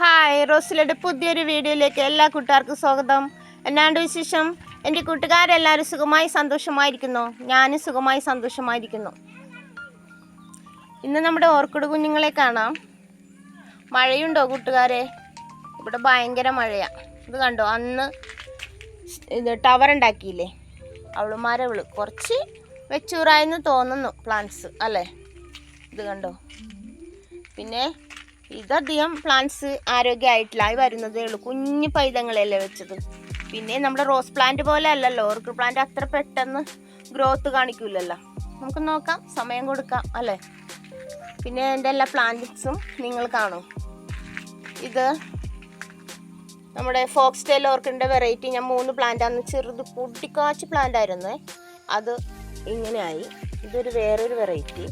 Hi റോസിലയുടെ പുതിയൊരു വീഡിയോയിലേക്ക് എല്ലാ കൂട്ടുകാർക്കും സ്വാഗതം. എന്നാണ്ട് വിശേഷം? എന്റെ കൂട്ടുകാരെല്ലാവരും സുഖമായി സന്തോഷമായിരിക്കുന്നു. ഞാനും സുഖമായി സന്തോഷമായിരിക്കുന്നു. ഇന്ന് നമ്മുടെ ഓർക്കിഡ് കുഞ്ഞുങ്ങളെ കാണാം. മഴയുണ്ടോ കൂട്ടുകാരെ? ഇവിടെ ഭയങ്കര മഴയാണ് ഇത് കണ്ടോ? അന്ന് ഇത് ടവർ ഉണ്ടാക്കിയില്ലേ? അവളുമാരെ അവൾ കുറച്ച് വെച്ചൂറായെന്ന് തോന്നുന്നു പ്ലാന്റ്സ് അല്ലേ? ഇത് കണ്ടോ? പിന്നെ ഇതധികം പ്ലാന്റ്സ് ആരോഗ്യമായിട്ടില്ല. ആയി വരുന്നതേ ഉള്ളൂ. കുഞ്ഞു പൈതങ്ങളല്ലേ വെച്ചത്. പിന്നെ നമ്മുടെ റോസ് പ്ലാന്റ് പോലെ അല്ലല്ലോ. ഓർക്കിഡ് പ്ലാന്റ് അത്ര പെട്ടെന്ന് ഗ്രോത്ത് കാണിക്കൂലല്ലോ. നമുക്ക് നോക്കാം. സമയം കൊടുക്കാം അല്ലേ? പിന്നെ എന്റെ എല്ലാ പ്ലാന്റ്സും നിങ്ങൾ കാണും. ഇത് നമ്മുടെ ഫോക്സ് ടെയിൽ ഓർക്കിഡിന്റെ വെറൈറ്റി ഞാൻ മൂന്ന് പ്ലാന്റ് അന്ന് ചെറുത് പൊട്ടിക്കാച്ച് പ്ലാന്റ് ആയിരുന്നേ. അത് ഇങ്ങനെയായി. ഇതൊരു വേറൊരു വെറൈറ്റി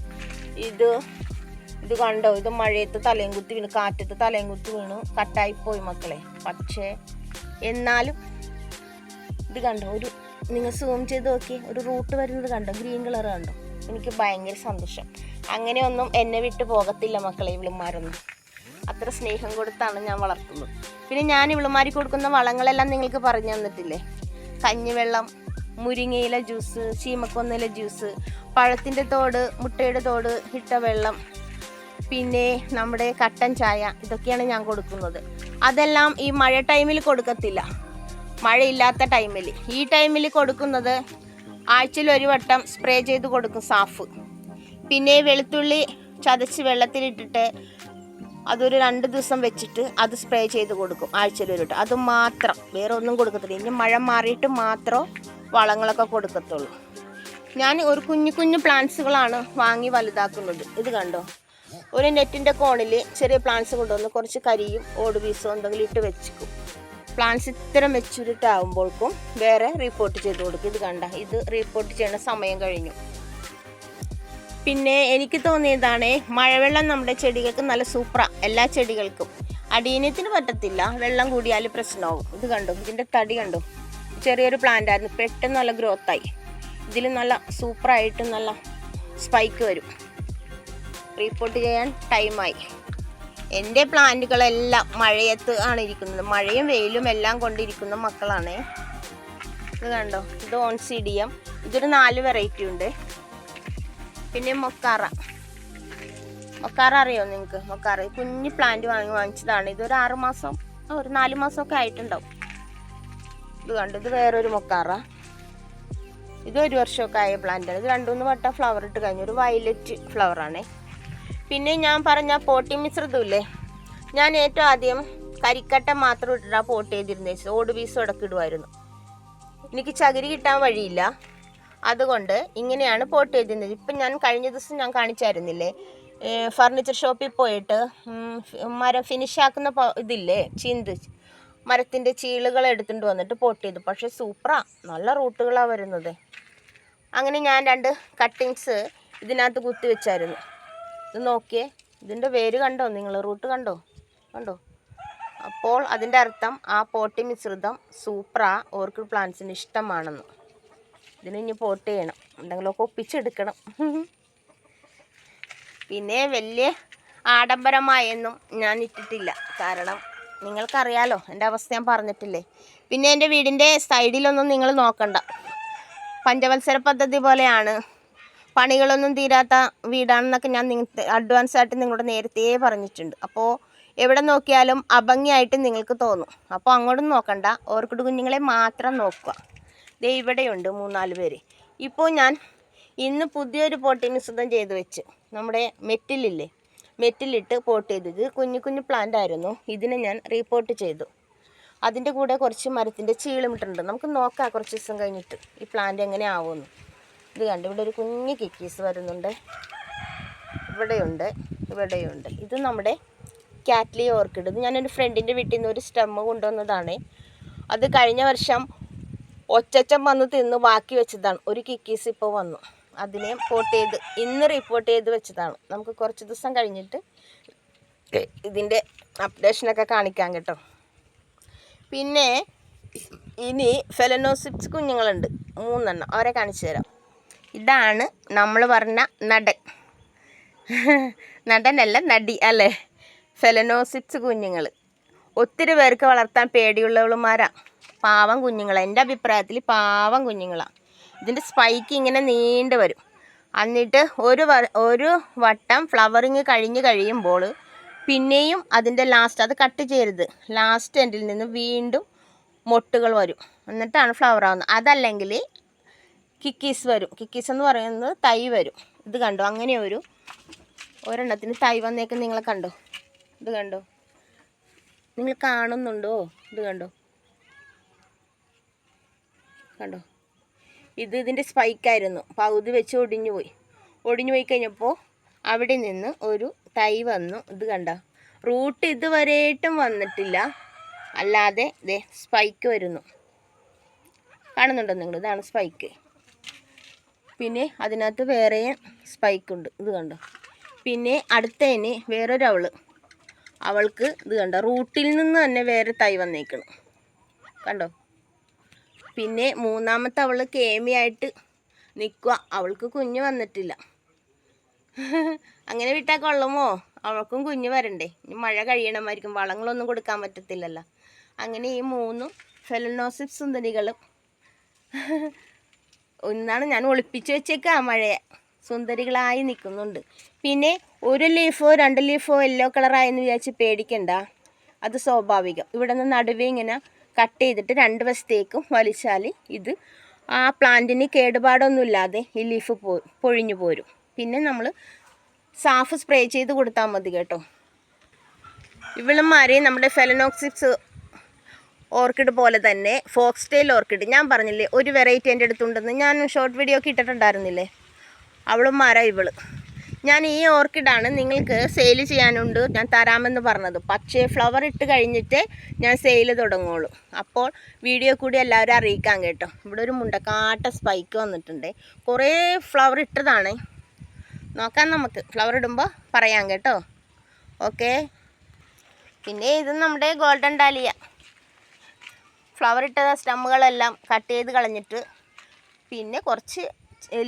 ഇത് ഇത് കണ്ടോ? ഇത് മഴയത്ത് തലയും കുത്തി വീണു കാറ്റത്ത് തലയും കുത്തി വീണു കട്ടായിപ്പോയി മക്കളെ. പക്ഷേ എന്നാലും ഇത് കണ്ടോ? ഒരു നിങ്ങൾ സൂം ചെയ്ത് നോക്കി ഒരു റൂട്ട് വരുന്നത് കണ്ടോ? ഗ്രീൻ കളർ കണ്ടോ? എനിക്ക് ഭയങ്കര സന്തോഷം. അങ്ങനെയൊന്നും എന്നെ വിട്ട് പോകത്തില്ല മക്കളെ ഇവളുമാരൊന്നും. അത്ര സ്നേഹം കൊടുത്താണ് ഞാൻ വളർത്തുന്നത്. പിന്നെ ഞാൻ ഇവളുമാരി കൊടുക്കുന്ന വളങ്ങളെല്ലാം നിങ്ങൾക്ക് പറഞ്ഞു തന്നിട്ടില്ലേ? കഞ്ഞിവെള്ളം മുരിങ്ങയില ജ്യൂസ് ചീമക്കൊന്നില ജ്യൂസ് പഴത്തിന്റെ തോട് മുട്ടയുടെ തോട് ഇട്ട വെള്ളം പിന്നെ നമ്മുടെ കട്ടൻ ചായ ഇതൊക്കെയാണ് ഞാൻ കൊടുക്കുന്നത്. അതെല്ലാം ഈ മഴ ടൈമിൽ കൊടുക്കത്തില്ല. മഴയില്ലാത്ത ടൈമിൽ. ഈ ടൈമിൽ കൊടുക്കുന്നത് ആഴ്ചയിൽ ഒരു വട്ടം സ്പ്രേ ചെയ്ത് കൊടുക്കും സാഫ്. പിന്നെ വെളുത്തുള്ളി ചതച്ച് വെള്ളത്തിലിട്ടിട്ട് അതൊരു രണ്ട് ദിവസം വെച്ചിട്ട് അത് സ്പ്രേ ചെയ്ത് കൊടുക്കും ആഴ്ചയിൽ ഒരു വട്ടം. അത് മാത്രം. വേറെ ഒന്നും കൊടുക്കത്തില്ല. ഇനി മഴ മാറിയിട്ട് മാത്രം വളങ്ങളൊക്കെ കൊടുക്കത്തുള്ളൂ. ഞാൻ ഒരു കുഞ്ഞു കുഞ്ഞു പ്ലാന്റ്സുകളാണ് വാങ്ങി വലുതാക്കുന്നത്. ഇത് കണ്ടോ? ഒരു നെറ്റിന്റെ കോണിൽ ചെറിയ പ്ലാന്റ്സ് കൊണ്ടുവന്ന് കുറച്ച് കരിയും ഓട് പീസോ എന്തെങ്കിലും ഇട്ട് വെച്ചിക്കും. പ്ലാന്റ്സ് ഇത്തരം മെച്ചൂരിറ്റി ആകുമ്പോഴേക്കും വേറെ റിപ്പോർട്ട് ചെയ്ത് കൊടുക്കും. ഇത് കണ്ട ഇത് റിപ്പോർട്ട് ചെയ്യണ സമയം കഴിഞ്ഞു. പിന്നെ എനിക്ക് തോന്നിയതാണ് മഴവെള്ളം നമ്മുടെ ചെടികൾക്ക് നല്ല സൂപ്പറാ എല്ലാ ചെടികൾക്കും. അടിയനത്തിന് പറ്റത്തില്ല വെള്ളം കൂടിയാൽ പ്രശ്നമാവും. ഇത് കണ്ടു ഇതിന്റെ തടി കണ്ടു? ചെറിയൊരു പ്ലാന്റ് ആയിരുന്നു പെട്ടെന്ന് നല്ല ഗ്രോത്തായി ഇതിൽ നല്ല സൂപ്പറായിട്ട് നല്ല സ്പൈക്ക് വരും. റിപ്പോർട്ട് ചെയ്യാൻ ടൈമായി എന്റെ പ്ലാന്റുകളെല്ലാം മഴയത്ത് ആണ് ഇരിക്കുന്നത്. മഴയും വെയിലും എല്ലാം കൊണ്ടിരിക്കുന്ന മക്കളാണ്. ഇത് കണ്ടോ? ഇത് ഓൺ ഓൺസിഡിയം. ഇതൊരു നാല് വെറൈറ്റി ഉണ്ട്. പിന്നെ മൊക്കാറ. മൊക്കാറ അറിയോ നിങ്ങൾക്ക്? മൊക്കാറ. കുഞ്ഞു കുഞ്ഞ് പ്ലാന്റ് വാങ്ങി വാങ്ങിച്ചതാണ്. ഇതൊരു ആറ് മാസം ഒരു നാല് മാസമൊക്കെ ആയിട്ടുണ്ടാവും. ഇത് കണ്ടു? ഇത് വേറൊരു മൊക്കാറ. ഇത് ഒരു വർഷമൊക്കെ ആയ പ്ലാന്റാണ് ഇത് രണ്ടു മൂന്ന് വട്ടം ഫ്ലവർ ഇട്ട് കഴിഞ്ഞു. ഒരു വയലറ്റ് ഫ്ലവറാണേ പിന്നെ ഞാൻ പറഞ്ഞ പോട്ടി മിശ്രിതമില്ലേ ഞാൻ ഏറ്റവും ആദ്യം കരിക്കട്ട മാത്രം ഇട്ടിട്ടാ പോട്ട് ചെയ്തിരുന്നത് ഓട് പീസും ഇടക്കിടുമായിരുന്നു എനിക്ക് ചകിരി കിട്ടാൻ വഴിയില്ല. അതുകൊണ്ട് ഇങ്ങനെയാണ് പോട്ട് ചെയ്തിരുന്നത് ഇപ്പം ഞാൻ കഴിഞ്ഞ ദിവസം ഞാൻ കാണിച്ചായിരുന്നില്ലേ? ഫർണിച്ചർ ഷോപ്പിൽ പോയിട്ട് മരം ഫിനിഷ് ആക്കുന്ന പ- ഇതില്ലേ? ചീന്ത്. മരത്തിന്റെ ചീളുകൾ എടുത്തുകൊണ്ട് വന്നിട്ട് പോട്ട് ചെയ്തു. പക്ഷേ സൂപ്പറാ നല്ല റൂട്ടുകളാണ് വരുന്നത്. അങ്ങനെ ഞാൻ രണ്ട് കട്ടിങ്സ് ഇതിനകത്ത് കുത്തി വെച്ചായിരുന്നു. ഇത് നോക്കിയേ. ഇതിന്റെ വേര് കണ്ടോ? നിങ്ങൾ റൂട്ട് കണ്ടോ? കണ്ടോ? അപ്പോൾ അതിന്റെ അർത്ഥം ആ പോട്ടി മിശ്രിതം സൂപ്പറാ ഓർക്കിഡ് പ്ലാന്റ്സിന് ഇഷ്ടമാണെന്ന്. ഇതിന് ഇനി പോട്ട് ചെയ്യണം. എന്തെങ്കിലുമൊക്കെ ഒപ്പിച്ചെടുക്കണം. പിന്നെ വലിയ ആഡംബരമായൊന്നും ഞാൻ ഇട്ടിട്ടില്ല. കാരണം നിങ്ങൾക്കറിയാലോ എന്റെ അവസ്ഥ ഞാൻ പറഞ്ഞിട്ടില്ലേ. പിന്നെ എന്റെ വീടിന്റെ സൈഡിലൊന്നും നിങ്ങൾ നോക്കണ്ട. പഞ്ചവത്സര പദ്ധതി പോലെയാണ് പണികളൊന്നും തീരാത്ത വീടാണെന്നൊക്കെ ഞാൻ നിങ്ങൾക്ക് അഡ്വാൻസ് ആയിട്ട് നിങ്ങളോട് നേരത്തെ പറഞ്ഞിട്ടുണ്ട്. അപ്പോൾ എവിടെ നോക്കിയാലും അഭംഗിയായിട്ട് നിങ്ങൾക്ക് തോന്നും. അപ്പോൾ അങ്ങോട്ടും നോക്കണ്ട. ഓർക്കിഡ് കുഞ്ഞുങ്ങളെ മാത്രം നോക്കുക. ദേ ഇവിടെയുണ്ട് മൂന്നാൽ പേര്. ഇപ്പോൾ ഞാൻ ഇന്ന് പുതിയൊരു പോട്ടി മിശ്രിതം ചെയ്ത് വെച്ച്. നമ്മുടെ മെറ്റിലില്ലേ? മെറ്റിലിട്ട് പോട്ട് ചെയ്തത് കുഞ്ഞു കുഞ്ഞു പ്ലാന്റ് ആയിരുന്നു. ഇതിനെ ഞാൻ റീപോർട്ട് ചെയ്തു. അതിന്റെ കൂടെ കുറച്ച് മരത്തിന്റെ ചീളുമിട്ടുണ്ട് നമുക്ക് നോക്കാം കുറച്ച് ദിവസം കഴിഞ്ഞിട്ട് ഈ പ്ലാന്റ് എങ്ങനെ ആവുമെന്ന്. ഇത് കണ്ട് ഇവിടെ ഒരു കുഞ്ഞു കിക്കീസ് വരുന്നുണ്ട്. ഇവിടെയുണ്ട് ഇവിടെയുണ്ട്. ഇത് നമ്മുടെ കാറ്റ്ലി ഓർക്കിഡ്. ഇത് ഞാനൊരു ഫ്രണ്ടിന്റെ വീട്ടിൽ നിന്ന് ഒരു സ്റ്റെമ്മ് കൊണ്ടുവന്നതാണ്. അത് കഴിഞ്ഞ വർഷം ഒച്ചച്ചം വന്ന് തിന്ന് ബാക്കി വെച്ചതാണ്. ഒരു കിക്കീസ് ഇപ്പോൾ വന്നു. അതിനെ പോട്ട് ചെയ്ത് ഇന്ന് റിപ്പോർട്ട് ചെയ്ത് വെച്ചതാണ്. നമുക്ക് കുറച്ച് ദിവസം കഴിഞ്ഞിട്ട് ഇതിന്റെ അപ്ഡേഷനൊക്കെ കാണിക്കാം കേട്ടോ. പിന്നെ ഇനി ഫെലനോസിപ്സ് കുഞ്ഞുങ്ങളുണ്ട്. മൂന്നെണ്ണം. അവരെ കാണിച്ചു തരാം. ഇതാണ് നമ്മൾ പറഞ്ഞ നടൻ. നടനല്ല നടി അല്ലേ? ഫെലനോസിറ്റ്സ് കുഞ്ഞുങ്ങൾ ഒത്തിരി പേർക്ക് വളർത്താൻ പേടിയുള്ളവളുമാരാ. പാവം കുഞ്ഞുങ്ങളാണ് എന്റെ അഭിപ്രായത്തിൽ പാവം കുഞ്ഞുങ്ങളാണ് ഇതിന്റെ സ്പൈക്ക് ഇങ്ങനെ നീണ്ടു വരും. എന്നിട്ട് ഒരു ഒരു വട്ടം ഫ്ലവറിങ് കഴിഞ്ഞ് കഴിയുമ്പോൾ പിന്നെയും അതിന്റെ ലാസ്റ്റ് അത് കട്ട് ചെയ്യരുത്. ലാസ്റ്റ് എൻഡിൽ നിന്ന് വീണ്ടും മൊട്ടുകൾ വരും. എന്നിട്ടാണ് ഫ്ലവർ ആവുന്നത്. അതല്ലെങ്കിൽ കിക്കീസ് വരും. കിക്കീസ് എന്ന് പറയുന്നത് തൈ വരും. ഇത് കണ്ടോ? അങ്ങനെ ഒരു ഒരെണ്ണത്തിന് തൈ വന്നേക്ക് നിങ്ങൾ കണ്ടോ? ഇത് കണ്ടോ? നിങ്ങൾ കാണുന്നുണ്ടോ? ഇത് കണ്ടോ? കണ്ടോ? ഇത് ഇതിന്റെ സ്പൈക്കായിരുന്നു പകുതി വെച്ച് ഒടിഞ്ഞു പോയി. ഒടിഞ്ഞു പോയി കഴിഞ്ഞപ്പോൾ അവിടെ നിന്ന് ഒരു തൈ വന്നു. ഇത് കണ്ട? റൂട്ട് ഇതുവരെയായിട്ടും വന്നിട്ടില്ല. അല്ലാതെ ദേ സ്പൈക്ക് വരുന്നു. കാണുന്നുണ്ടോ നിങ്ങൾ? ഇതാണ് സ്പൈക്ക് പിന്നെ അതിനകത്ത് വേറെ സ്പൈക്ക് ഉണ്ട്. ഇത് കണ്ടോ? പിന്നെ അടുത്തതിന് വേറൊരവൾ അവൾക്ക് ഇത് കണ്ടോ? റൂട്ടിൽ നിന്ന് തന്നെ വേറെ തൈ വന്നേക്കണം. കണ്ടോ? പിന്നെ മൂന്നാമത്തെ അവൾ കേമിയായിട്ട് നിൽക്കുക അവൾക്ക് കുഞ്ഞ് വന്നിട്ടില്ല. അങ്ങനെ വിട്ടാൽ കൊള്ളുമോ? അവൾക്കും കുഞ്ഞ് വരണ്ടേ. ഇനി മഴ കഴിയണമായിരിക്കും. വളങ്ങളൊന്നും കൊടുക്കാൻ പറ്റത്തില്ലല്ലോ. അങ്ങനെ ഈ മൂന്നും ഫെലനോസിപ് സുന്ദരികളും ഒന്നാണ് ഞാൻ ഒളിപ്പിച്ച് വെച്ചേക്കാ മഴയെ. സുന്ദരികളായി നിൽക്കുന്നുണ്ട്. പിന്നെ ഒരു ലീഫോ രണ്ട് ലീഫോ യെല്ലോ കളറായെന്ന് വിചാരിച്ച് പേടിക്കണ്ട. അത് സ്വാഭാവികം. ഇവിടെ നിന്ന് നടുവേ ഇങ്ങനെ കട്ട് ചെയ്തിട്ട് രണ്ട് വശത്തേക്കും വലിച്ചാൽ ഇത് ആ പ്ലാന്റിന് കേടുപാടൊന്നുമില്ലാതെ ഈ ലീഫ് പോ പൊഴിഞ്ഞു പോരും. പിന്നെ നമ്മൾ സാഫ് സ്പ്രേ ചെയ്ത് കൊടുത്താൽ മതി കേട്ടോ. ഇവളും മാറി നമ്മുടെ ഫെലനോക്സിപ്സ് ഓർക്കിഡ് പോലെ തന്നെ ഫോക്സ് ടെയിൽ ഓർക്കിഡ്. ഞാൻ പറഞ്ഞില്ലേ ഒരു വെറൈറ്റി എന്റെ അടുത്തുണ്ടെന്ന്. ഞാൻ ഷോർട്ട് വീഡിയോ ഒക്കെ ഇട്ടിട്ടുണ്ടായിരുന്നില്ലേ? അവളും മര ഇവൾ. ഞാൻ ഈ ഓർക്കിഡാണ് നിങ്ങൾക്ക് സെയിൽ ചെയ്യാനുണ്ട് ഞാൻ തരാമെന്ന് പറഞ്ഞത്. പക്ഷേ ഫ്ലവർ ഇട്ട് കഴിഞ്ഞിട്ട് ഞാൻ സെയിൽ തുടങ്ങുള്ളൂ. അപ്പോൾ വീഡിയോ കൂടി എല്ലാവരും അറിയിക്കാൻ കേട്ടോ. ഇവിടെ ഒരു മുണ്ടക്കാട്ട സ്പൈക്ക് വന്നിട്ടുണ്ട്. കുറേ ഫ്ലവർ ഇട്ടതാണ്. നോക്കാം നമുക്ക്. ഫ്ലവർ ഇടുമ്പോൾ പറയാം കേട്ടോ. ഓക്കെ പിന്നെ ഇത് നമ്മുടെ ഗോൾഡൻ ഡാലിയ ഫ്ലവർ ഇട്ട സ്റ്റമ്മുകളെല്ലാം കട്ട് ചെയ്ത് കളഞ്ഞിട്ട് പിന്നെ കുറച്ച്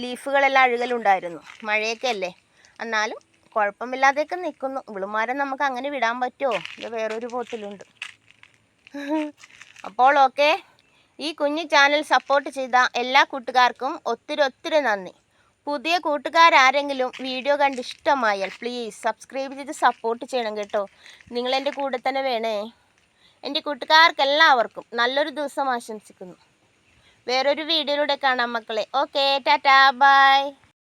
ലീഫുകളെല്ലാം അഴുകലുണ്ടായിരുന്നു. മഴയൊക്കെ അല്ലേ എന്നാലും കുഴപ്പമില്ലാതെയൊക്കെ നിൽക്കുന്നു. ഇവിളുമാരെ നമുക്ക് അങ്ങനെ വിടാൻ പറ്റുമോ? ഇത് വേറൊരു പോത്തിലുണ്ട്. അപ്പോൾ ഓക്കെ ഈ കുഞ്ഞു ചാനൽ സപ്പോർട്ട് ചെയ്ത എല്ലാ കൂട്ടുകാർക്കും ഒത്തിരി ഒത്തിരി നന്ദി. പുതിയ കൂട്ടുകാരാരെങ്കിലും വീഡിയോ കണ്ട് ഇഷ്ടമായാൽ പ്ലീസ് സബ്സ്ക്രൈബ് ചെയ്ത് സപ്പോർട്ട് ചെയ്യണം കേട്ടോ. നിങ്ങളെന്റെ കൂടെ തന്നെ വേണേ. എന്റെ കൂട്ടുകാർക്ക് എല്ലാവർക്കും നല്ലൊരു ദിവസം ആശംസിക്കുന്നു. വേറൊരു വീഡിയോയിലൂടെ കാണാം മക്കളെ. Okay tata bye